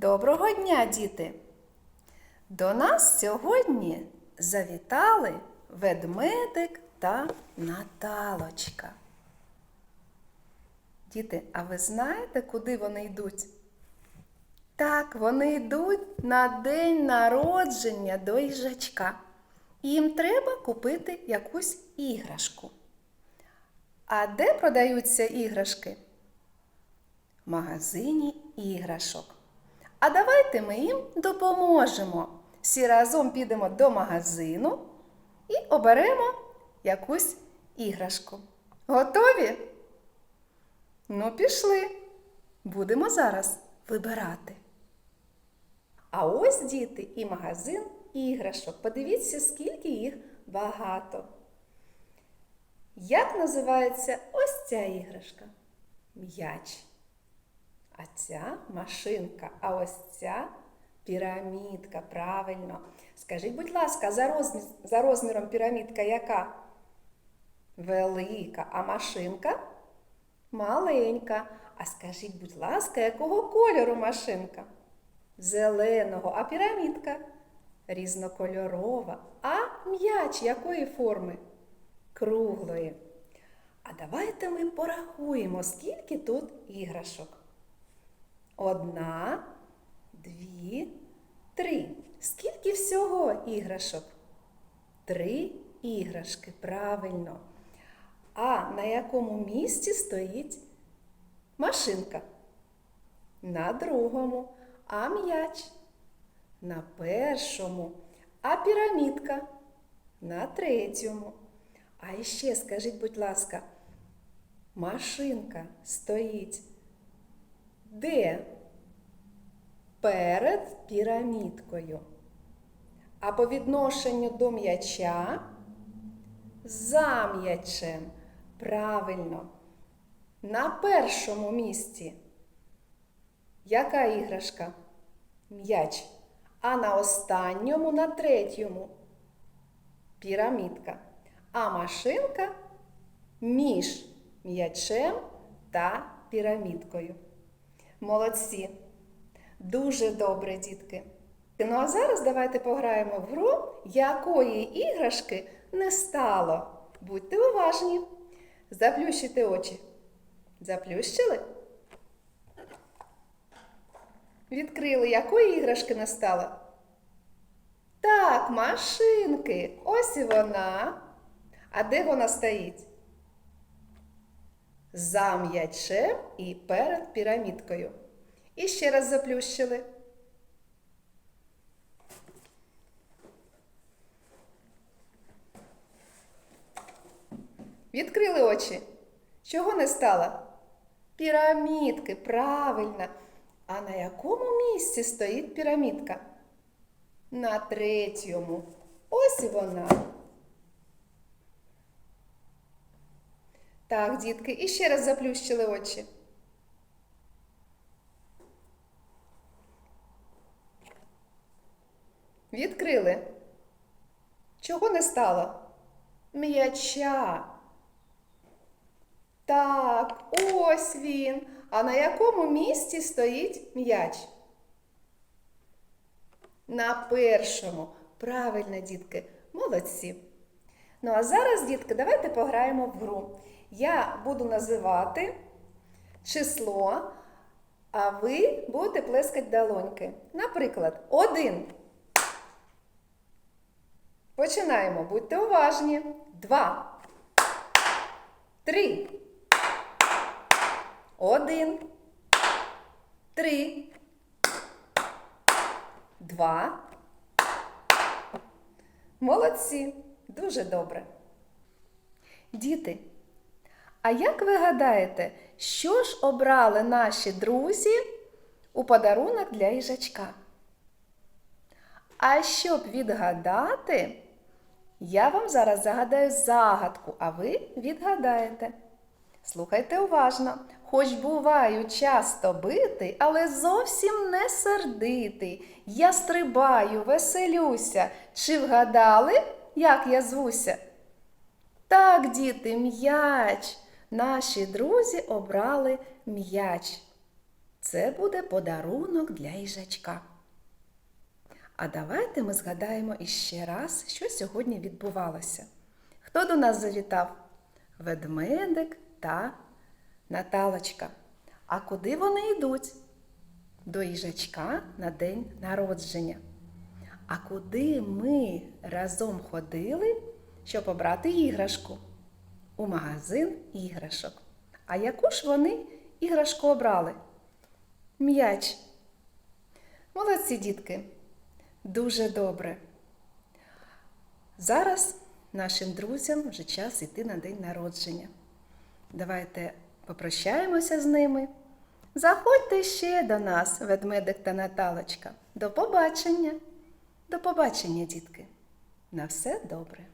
Доброго дня, діти! До нас сьогодні завітали ведмедик та Наталочка. Діти, а ви знаєте, куди вони йдуть? Так, вони йдуть на день народження до їжачка. Їм треба купити якусь іграшку. А де продаються іграшки? В магазині іграшок. А давайте ми їм допоможемо. Всі разом підемо до магазину і оберемо якусь іграшку. Готові? Ну, пішли. Будемо зараз вибирати. А ось діти і магазин іграшок. Подивіться, скільки їх багато. Як називається ось ця іграшка? М'яч. А ця машинка, а ось ця пірамідка. Правильно. Скажіть, будь ласка, за, розмір, за розміром пірамідка яка? Велика, а машинка маленька. А скажіть, будь ласка, якого кольору машинка? Зеленого, а пірамідка різнокольорова. А м'яч якої форми? Круглої. А давайте ми порахуємо, скільки тут іграшок. Одна, дві, три. Скільки всього іграшок? Три іграшки, правильно. А на якому місці стоїть машинка? На другому. А м'яч? На першому. А пірамідка? На третьому. А ще скажіть, будь ласка, машинка стоїть де? Перед пірамідкою. А по відношенню до м'яча за м'ячем. Правильно. На першому місці. Яка іграшка? М'яч. А на останньому, на третьому пірамідка. А машинка між м'ячем та пірамідкою. Молодці. Дуже добре, дітки. Ну а зараз давайте пограємо в гру, якої іграшки не стало. Будьте уважні. Заплющите очі. Заплющили? Відкрили, якої іграшки не стало? Так, машинки. Ось і вона. А де вона стоїть? За м'ячем і перед пірамідкою. І ще раз заплющили. Відкрили очі. Чого не стало? Пірамідки, правильно. А на якому місці стоїть пірамідка? На третьому. Ось і вона. Так, дітки, і ще раз заплющили очі. Відкрили. Чого не стало? М'яча. Так, ось він. А на якому місці стоїть м'яч? На першому. Правильно, дітки, молодці. Ну, а зараз, дітки, давайте пограємо в гру. Я буду називати число, а ви будете плескати долоньки. Наприклад, один. Починаємо. Будьте уважні. Два. Три. Один. Три. Два. Молодці. Дуже добре. Діти. А як ви гадаєте, що ж обрали наші друзі у подарунок для їжачка? А щоб відгадати, я вам зараз загадаю загадку, а ви відгадаєте. Слухайте уважно, хоч буваю часто битий, але зовсім не сердитий. Я стрибаю, веселюся. Чи вгадали, як я звуся? Так, діти, м'яч. Наші друзі обрали м'яч. Це буде подарунок для їжачка. А давайте ми згадаємо іще раз, що сьогодні відбувалося. Хто до нас завітав? Ведмедик та Наталочка. А куди вони йдуть? До їжачка на день народження. А куди ми разом ходили, щоб обрати іграшку? У магазин іграшок. А яку ж вони іграшку обрали? М'яч. Молодці дітки. Дуже добре. Зараз нашим друзям вже час іти на день народження. Давайте попрощаємося з ними. Заходьте ще до нас, ведмедик та Наталочка. До побачення. До побачення, дітки. На все добре.